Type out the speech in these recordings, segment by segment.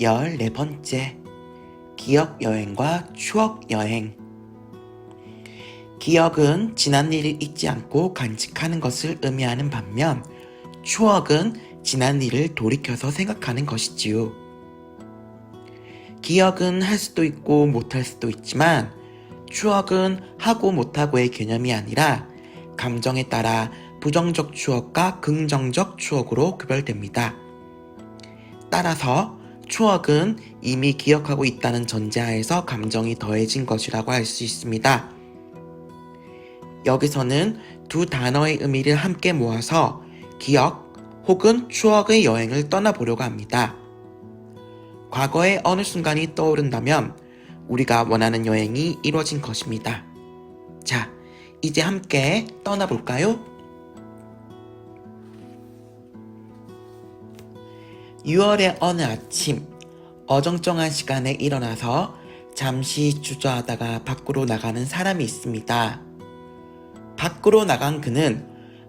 14번째 기억 여행과 추억 여행 기억은 지난 일을 잊지 않고 간직하는 것을 의미하는 반면 추억은 지난 일을 돌이켜서 생각하는 것이지요. 기억은 할 수도 있고 못할 수도 있지만 추억은 하고 못하고의 개념이 아니라 감정에 따라 부정적 추억과 긍정적 추억으로 구별됩니다. 따라서 추억은 이미 기억하고 있다는 전제하에서 감정이 더해진 것이라고 할 수 있습니다. 여기서는 두 단어의 의미를 함께 모아서 기억 혹은 추억의 여행을 떠나보려고 합니다. 과거의 어느 순간이 떠오른다면 우리가 원하는 여행이 이루어진 것입니다. 자, 이제 함께 떠나볼까요? 6월의 어느 아침, 어정쩡한 시간에 일어나서 잠시 주저하다가 밖으로 나가는 사람이 있습니다. 밖으로 나간 그는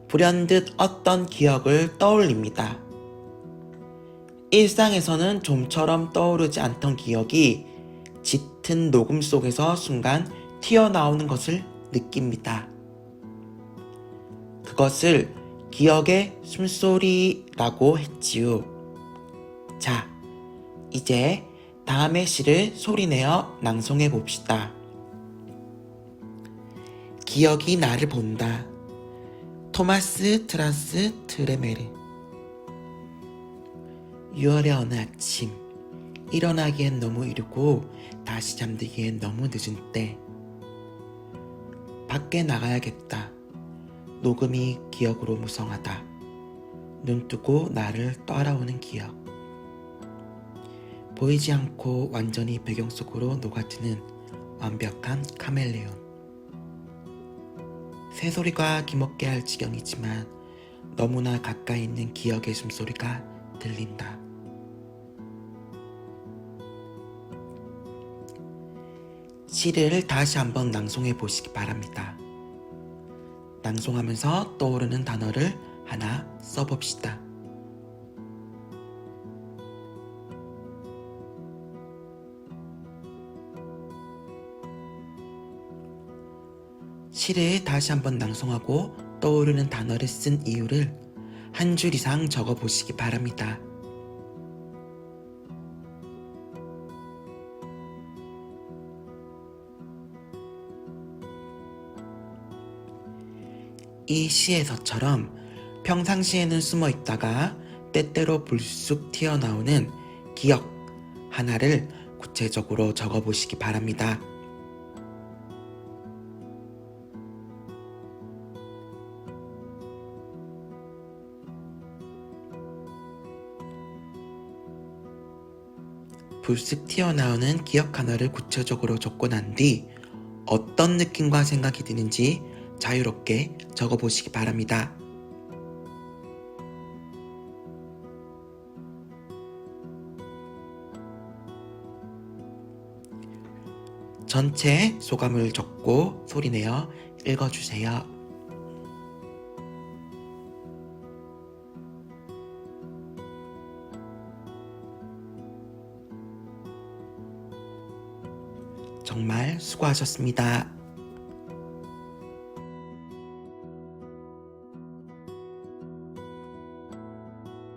불현듯 어떤 기억을 떠올립니다. 일상에서는 좀처럼 떠오르지 않던 기억이 짙은 녹음 속에서 순간 튀어나오는 것을 느낍니다. 그것을 기억의 숨소리라고 했지요. 자, 이제 다음의 시를 소리내어 낭송해 봅시다. 기억이 나를 본다. 토마스 트라스 트레메르 6월의 어느 아침 일어나기엔 너무 이르고 다시 잠들기엔 너무 늦은 때 밖에 나가야겠다. 녹음이 기억으로 무성하다. 눈 뜨고 나를 따라오는 기억. 보이지 않고 완전히 배경 속으로 녹아드는 완벽한 카멜레온. 새소리가 기먹게 할 지경이지만 너무나 가까이 있는 기억의 숨소리가 들린다. 시를 다시 한번 낭송해 보시기 바랍니다. 낭송하면서 떠오르는 단어를 하나 써봅시다. 시를 다시 한번 낭송하고 떠오르는 단어를 쓴 이유를 한 줄 이상 적어 보시기 바랍니다. 이 시에서처럼 평상시에는 숨어 있다가 때때로 불쑥 튀어나오는 기억 하나를 구체적으로 적어 보시기 바랍니다. 불쑥 튀어나오는 기억 하나를 구체적으로 적고 난 뒤 어떤 느낌과 생각이 드는지 자유롭게 적어 보시기 바랍니다. 전체 소감을 적고 소리내어 읽어주세요. 정말 수고하셨습니다.